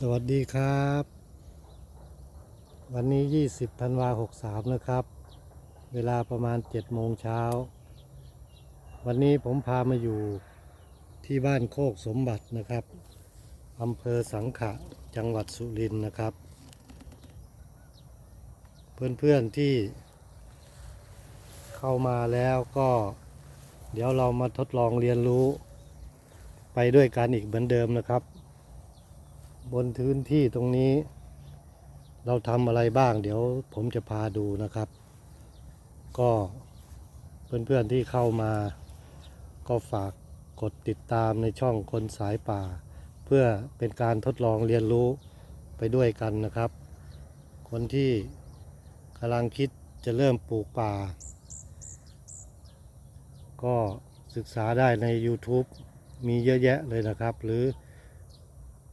สวัสดีครับ วันนี้ 20ธันวา63 นะครับ เวลาประมาณ 7 โมงเช้า วันนี้ผมพามาอยู่ที่บ้านโคกสมบัตินะครับอำเภอสังขะจังหวัดสุรินทร์นะครับ เพื่อนๆที่เข้ามาแล้วก็ เดี๋ยวเรามาทดลองเรียนรู้ ไปด้วยกันอีกเหมือนเดิมนะครับ บนพื้นที่ตรงนี้ เราทำอะไรบ้าง เดี๋ยวผมจะพาดูนะครับ ก็เพื่อนๆที่เข้ามา ก็ฝากกดติดตามในช่องคนสายป่า เพื่อเป็นการทดลองเรียนรู้ไปด้วยกันนะครับ คนที่กำลังคิดจะเริ่มปลูกป่า ก็ศึกษาได้ใน YouTube มีเยอะแยะเลยนะครับ หรือ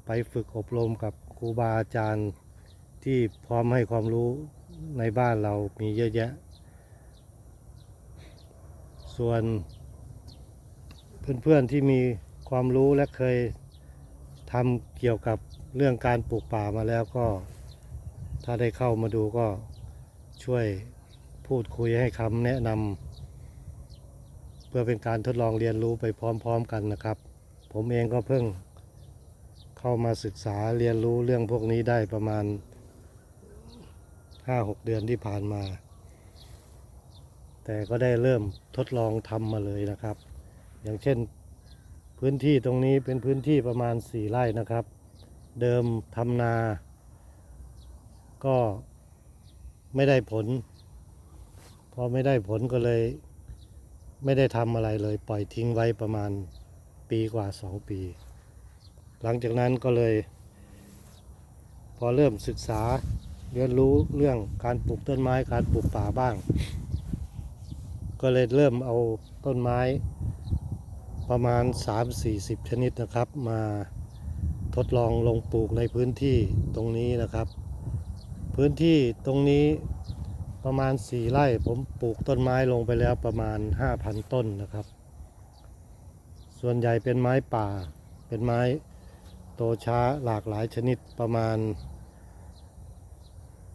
ไปฝึกอบรมกับครูบาอาจารย์ที่พร้อมให้ความรู้ในบ้านเรามีเยอะแยะ ส่วนเพื่อนๆที่มีความรู้และเคยทำเกี่ยวกับเรื่องการปลูกป่ามาแล้วก็ ถ้าได้เข้ามาดูก็ช่วยพูดคุยให้คำแนะนำเพื่อเป็นการทดลองเรียนรู้ไปพร้อมๆกันนะครับ ผมเองก็เพิ่ง เข้ามาศึกษาเรียนรู้เรื่องพวกนี้ได้ประมาณ 5-6 เดือนที่ผ่านมา แต่ก็ได้เริ่มทดลองทำมาเลยนะครับ อย่างเช่นพื้นที่ตรงนี้เป็นพื้นที่ประมาณ 4 ไร่นะครับ เดิมทำนา ก็ไม่ได้ผล พอไม่ได้ผลก็เลยไม่ได้ทำอะไรเลย ปล่อยทิ้งไว้ประมาณปีกว่า 2 ปี หลังจากนั้นก็เลย พอเริ่มศึกษาเรียนรู้เรื่องการปลูกต้นไม้การปลูกป่าบ้าง ก็เลยเริ่มเอาต้นไม้ประมาณ 3-40 ชนิดนะครับ มาทดลองลงปลูกในพื้นที่ตรงนี้นะครับ พื้นที่ตรงนี้ประมาณ 4 ไร่ผมปลูกต้นไม้ลงไปแล้วประมาณ 5,000 ต้นนะครับ ส่วนใหญ่เป็นไม้ป่าเป็นไม้ ตช้าหลากหลายชนิดประมาณ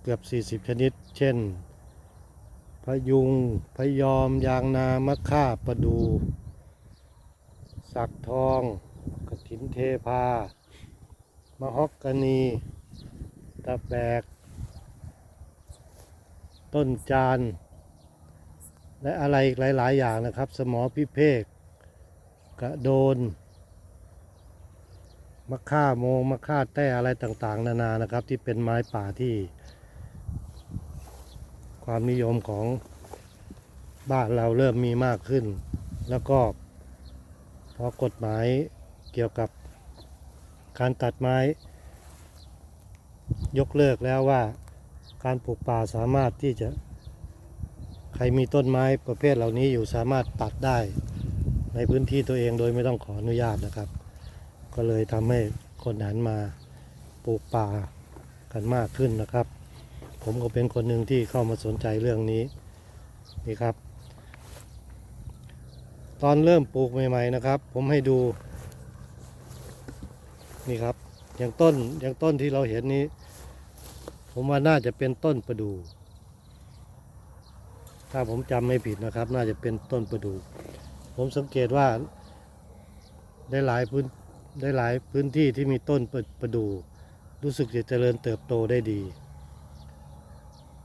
เกือบ 40 ชนิด เช่นพะยุงพะยอม ยางนามะค่าประดู สักทองกระถินเทพา มะฮอกกานี ตะแบก ต้นจาน และอะไรอีกหลาย ๆ อย่างนะครับ สมอพิเภกกระโดน มะค่าโมงมะค่าแต้อะไรต่างๆ นานานะครับ ที่เป็นไม้ป่าที่ ความนิยมของบ้านเราเริ่มมีมากขึ้น แล้วก็พอกฎหมายเกี่ยวกับการตัดไม้ ยกเลิกแล้วว่าการปลูกป่าสามารถที่จะใครมีต้นไม้ประเภทเหล่านี้อยู่สามารถตัดได้ในพื้นที่ตัวเองโดยไม่ต้องขออนุญาตนะครับ ก็เลยทำให้คนหันมาปลูกป่ากันมากขึ้นนะครับ ผมก็เป็นคนหนึ่งที่เข้ามาสนใจเรื่องนี้นี่ครับ ตอนเริ่มปลูกใหม่ ๆนะครับ ผมให้ดู นี่ครับ อย่างต้นอย่างต้นที่เราเห็นนี้ ผมว่าน่าจะเป็นต้นประดู่ถ้าผมจำไม่ผิดนะครับ น่าจะเป็นต้นประดู่ผมสังเกตว่าได้หลายพื้น ได้หลายพื้นที่ที่มีต้นประดูรู้สึกจะเจริญเติบโตได้ดี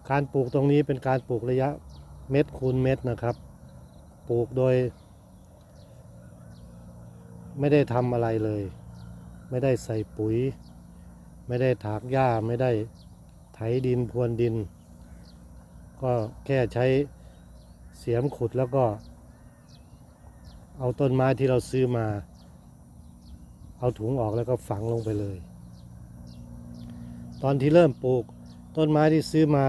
การปลูกตรงนี้เป็นการปลูกระยะเม็ดคูณเม็ดนะครับ ปลูกโดย ไม่ได้ทำอะไรเลย ไม่ได้ใส่ปุ๋ย ไม่ได้ถากหญ้าไม่ได้ไถดินพรวนดิน ก็แค่ใช้เสียมขุดแล้วก็ เอาต้นไม้ที่เราซื้อมา เอาถุงออกแล้วก็ฝังลงไปเลย ตอนที่เริ่มปลูกต้นไม้ที่ซื้อมา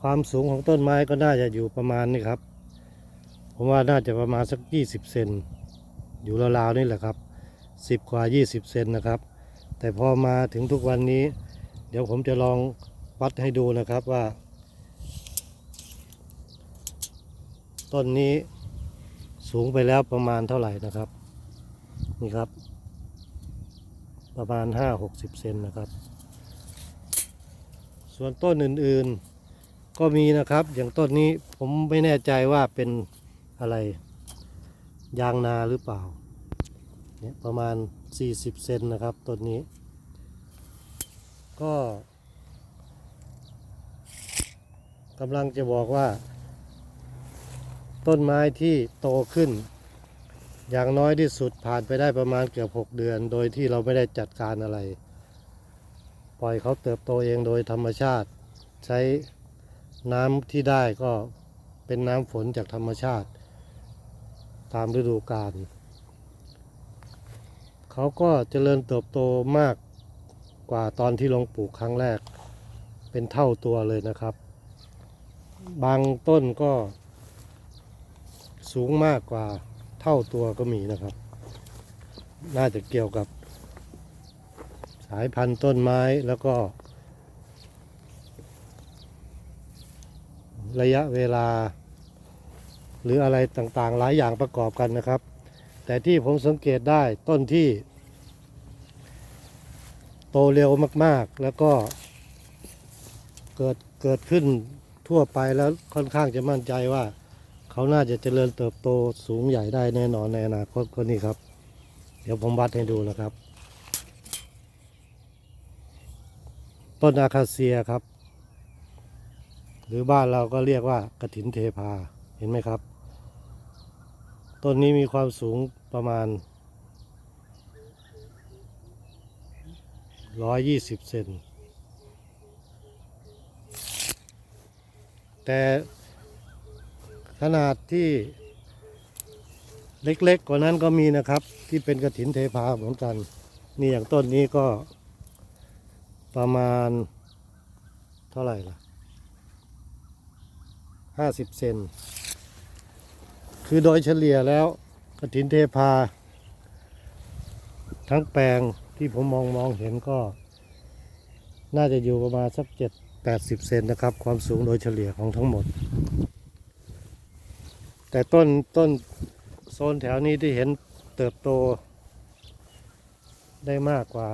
ความสูงของต้นไม้ก็น่าจะอยู่ประมาณนี้ครับ ผมว่าน่าจะประมาณสัก 20 เซนอยู่ราวๆนี่แหละครับ 10 กว่า 20 เซนนะครับ แต่พอมาถึงทุกวันนี้ เดี๋ยวผมจะลองวัดให้ดูนะครับว่า ต้นนี้สูงไปแล้วประมาณเท่าไหร่นะครับ นี่ครับ ประมาณห้าหกสิบเซนนะครับ ส่วนต้นอื่นๆก็มีนะครับ อย่างต้นนี้ผมไม่แน่ใจว่าเป็นอะไร ยางนาหรือเปล่าเนี่ยประมาณ 40 เซนนะครับต้นนี้ ก็กำลังจะบอกว่า ต้นไม้ที่โตขึ้น อย่างน้อยที่สุดผ่านไปได้ประมาณเกือบ 6 เดือน โดยที่เราไม่ได้จัดการอะไร ปล่อยเขาเติบโตเองโดยธรรมชาติ ใช้น้ำที่ได้ก็เป็นน้ำฝนจากธรรมชาติ ตามฤดูกาลเขาก็เจริญเติบโตมากกว่าตอนที่ลงปลูกครั้งแรก เป็นเท่าตัวเลยนะครับ บางต้นก็สูงมากกว่า เท่าตัวก็มีนะครับ น่าจะเกี่ยวกับ สายพันธุ์ต้นไม้แล้วก็ ระยะเวลา หรืออะไรต่างๆ หลายอย่างประกอบกันนะครับ แต่ที่ผมสังเกตได้ต้นที่ โตเร็วมากๆ แล้วก็เกิดเกิดขึ้นทั่วไปแล้วค่อนข้างจะมั่นใจว่า เขาน่าจะเจริญเติบโตสูงใหญ่ได้แน่นอนในอนาคตก็นี่ครับ เดี๋ยวผมวัดให้ดูนะครับ ต้นอาคาเซียครับ หรือบ้านเราก็เรียกว่ากระถินเทพาเห็นไหมครับ ต้นนี้มีความสูงประมาณ 120 เซนแต่ ขนาดที่เล็กๆกว่านั้นก็มีนะครับ ที่เป็นกระถินเทพาเหมือนกัน นี่อย่างต้นนี้ก็ประมาณเท่าไหร่ล่ะห้าสิบเซนคือโดยเฉลี่ยแล้วกระถินเทพา ทั้งแปลงที่ผมมองมองเห็นก็ น่าจะอยู่ประมาณสักเจ็ดแปดสิบเซนนะครับ ความสูงโดยเฉลี่ยของทั้งหมด แต่ต้นต้นโซนแถวนี้ที่เห็นเติบโต ได้มากกว่า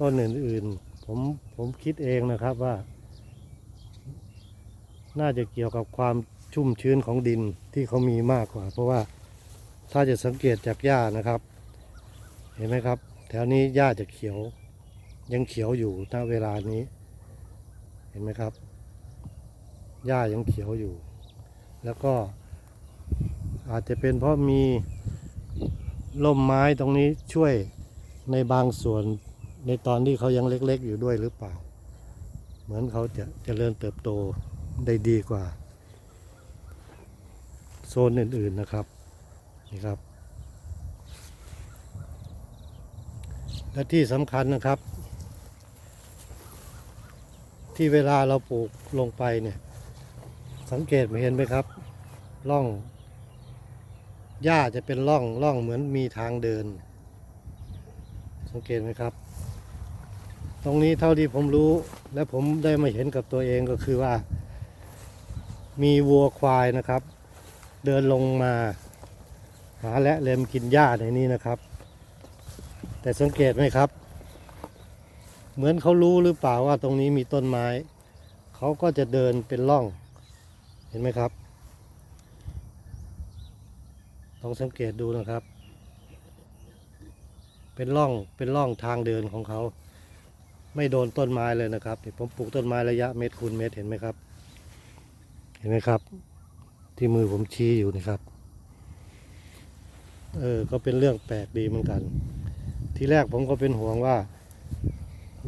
ต้นอื่นๆ ผมผมคิดเองนะครับว่า น่าจะเกี่ยวกับความชุ่มชื้นของดินที่เขามีมากกว่า เพราะว่าถ้าจะสังเกตจากหญ้านะครับ เห็นไหมครับ แถวนี้หญ้าจะเขียว ยังเขียวอยู่ณเวลานี้ เห็นไหมครับหญ้ายังเขียวอยู่ แล้วก็อาจจะเป็นเพราะมีล่มไม้ตรงนี้ช่วยในบางส่วนในตอนที่เขายังเล็กๆอยู่ด้วยหรือเปล่า เหมือนเขาจะเจริญเติบโตได้ดีกว่า โซนอื่นๆนะครับนี่ครับ และที่สำคัญนะครับ ที่เวลาเราปลูกลงไปเนี่ย สังเกตเห็นไหมครับร่องหญ้าจะเป็นร่องร่องเหมือนมีทางเดิน สังเกตไหมครับ ตรงนี้เท่าที่ผมรู้และผมได้มาเห็นกับตัวเองก็คือว่า มีวัวควายนะครับ เดินลงมา หาและเล็มกินหญ้าในนี้นะครับ แต่สังเกตไหมครับ เหมือนเขารู้หรือเปล่าว่าตรงนี้มีต้นไม้ เขาก็จะเดินเป็นร่อง เห็นไหมครับลองสังเกตดูนะครับ เป็นร่องเป็นร่องทางเดินของเขา ไม่โดนต้นไม้เลยนะครับผมปลูกต้นไม้ระยะเมตรคูณเมตรเห็นไหมครับ เห็นไหมครับ ที่มือผมชี้อยู่นี่ครับเออก็เป็นเรื่องแปลกดีเหมือนกัน ทีแรกผมก็เป็นห่วงว่า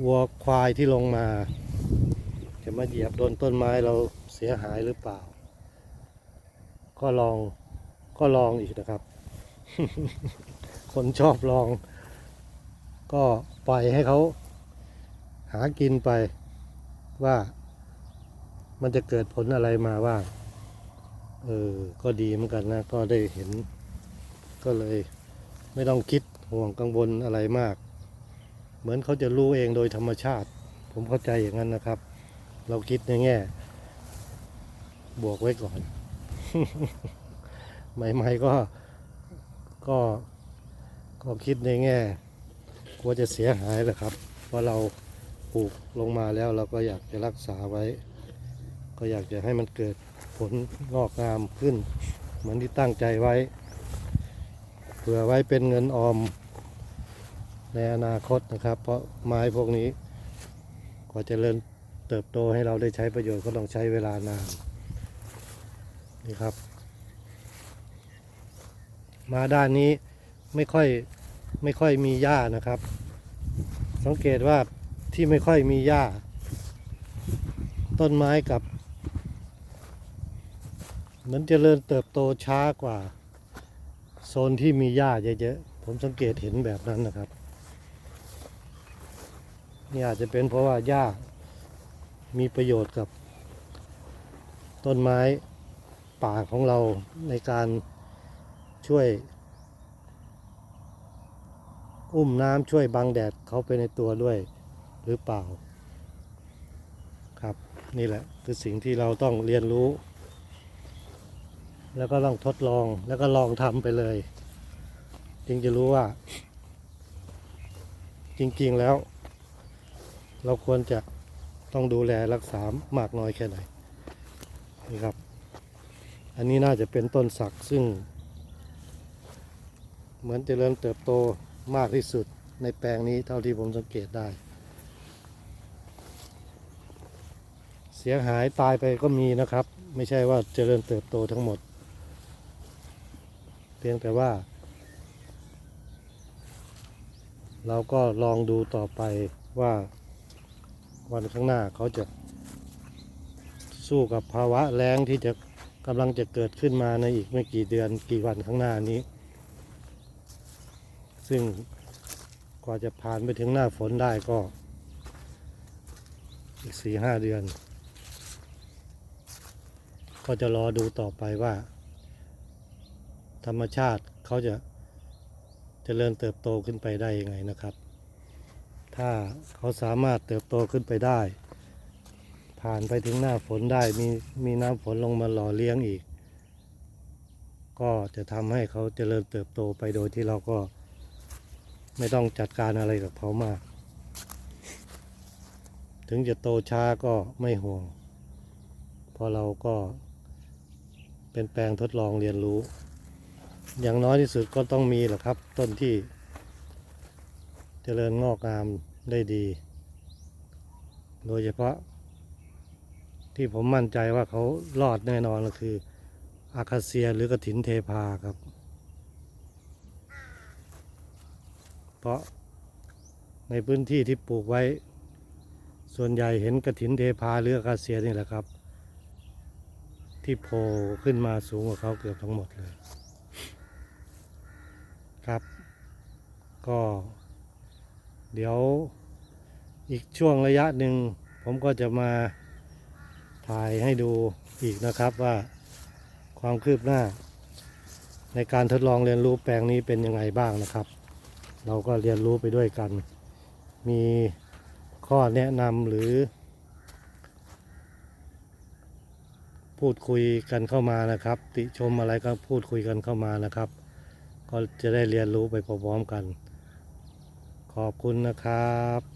วัวควายที่ลงมา จะมาเหยียบโดนต้นไม้เราเสียหายหรือเปล่า ก็ลองก็ลองอีกนะครับ คนชอบลอง ก็ปล่อยให้เขาหากินไปว่ามันจะเกิดผลอะไรมาว่างเออ ก็ดีเหมือนกันนะ ก็ได้เห็น ก็เลยไม่ต้องคิดห่วงกังวลอะไรมาก เหมือนเขาจะรู้เองโดยธรรมชาติ ผมเข้าใจอย่างนั้นนะครับ เราคิดในแง่ บวกไว้ก่อน ใหม่ๆก็ก็ก็คิดในแง่กลัวจะเสียหายแหละครับเพราะเราปลูกลงมาแล้วเราก็อยากจะรักษาไว้ ก็อยากจะให้มันเกิดผลงอกงามขึ้น เหมือนที่ตั้งใจไว้ เผื่อไว้เป็นเงินออมในอนาคตนะครับ เพราะไม้พวกนี้กว่าจะเริ่มเติบโตให้เราได้ใช้ประโยชน์ก็ต้องใช้เวลานาน นี่ครับ มาด้านนี้ไม่ค่อยไม่ค่อยมีหญ้านะครับ สังเกตว่าที่ไม่ค่อยมีหญ้า ต้นไม้กับ เหมือนเจริญเติบโตช้ากว่า โซนที่มีหญ้าเยอะๆผมสังเกตเห็นแบบนั้นนะครับนี่อาจจะเป็นเพราะว่าหญ้ามีประโยชน์กับต้นไม้ ป่าของเราในการช่วย อุ้มน้ำช่วยบังแดดเขาไปในตัวด้วยหรือเปล่า ครับนี่แหละคือสิ่งที่เราต้องเรียนรู้ แล้วก็ต้องทดลองแล้วก็ลองทำไปเลย จึงจะรู้ว่า จริงๆแล้ว เราควรจะต้องดูแลรักษามากน้อยแค่ไหนนี่ครับ อันนี้น่าจะเป็นต้นสักซึ่ง เหมือนจะเริญเติบโตมากที่สุดในแปลงนี้เท่าที่ผมสังเกตได้ เสียหายตายไปก็มีนะครับ ไม่ใช่ว่าเจริญเติบโตทั้งหมด เพียงแต่ว่า เราก็ลองดูต่อไปว่าวันข้างหน้าเขาจะสู้กับภาวะแล้งที่จะ กำลังจะเกิดขึ้นมาในอีกไม่กี่เดือนกี่วันข้างหน้านี้ ซึ่งกว่าจะผ่านไปถึงหน้าฝนได้ก็ อีกสี่ห้าเดือน ก็จะรอดูต่อไปว่า ธรรมชาติเขาจะจะเจริญเติบโตขึ้นไปได้ยังไงนะครับ ถ้าเขาสามารถเติบโตขึ้นไปได้ ผ่านไปถึงหน้าฝนได้มีมีน้ำฝนลงมาหล่อเลี้ยงอีก ก็จะทำให้เขาเจริญเติบโตไปโดยที่เราก็ไม่ต้องจัดการอะไรกับเขามาก ถึงจะโตช้าก็ไม่ห่วง เพราะเราก็เป็นแปลงทดลองเรียนรู้ อย่างน้อยที่สุดก็ต้องมีแหละครับ ต้นที่เจริญงอกงามได้ดี โดยเฉพาะ ที่ผมมั่นใจว่าเขารอดแน่นอนก็คืออาคาเซียหรือกระถินเทพาครับ เพราะในพื้นที่ที่ปลูกไว้ ส่วนใหญ่เห็นกระถินเทพาหรืออาคาเซียนี่แหละครับ ที่โผล่ขึ้นมาสูงกว่าเขาเกือบทั้งหมดเลย ครับ ก็เดี๋ยวอีกช่วงระยะหนึ่งผมก็จะมา ถ่ายให้ดูอีกนะครับว่าความคืบหน้า ในการทดลองเรียนรู้แปลงนี้เป็นยังไงบ้างนะครับ เราก็เรียนรู้ไปด้วยกัน มีข้อแนะนำหรือ พูดคุยกันเข้ามานะครับ ติชมอะไรก็พูดคุยกันเข้ามานะครับ ก็จะได้เรียนรู้ไปพร้อมๆกัน ขอบคุณนะครับ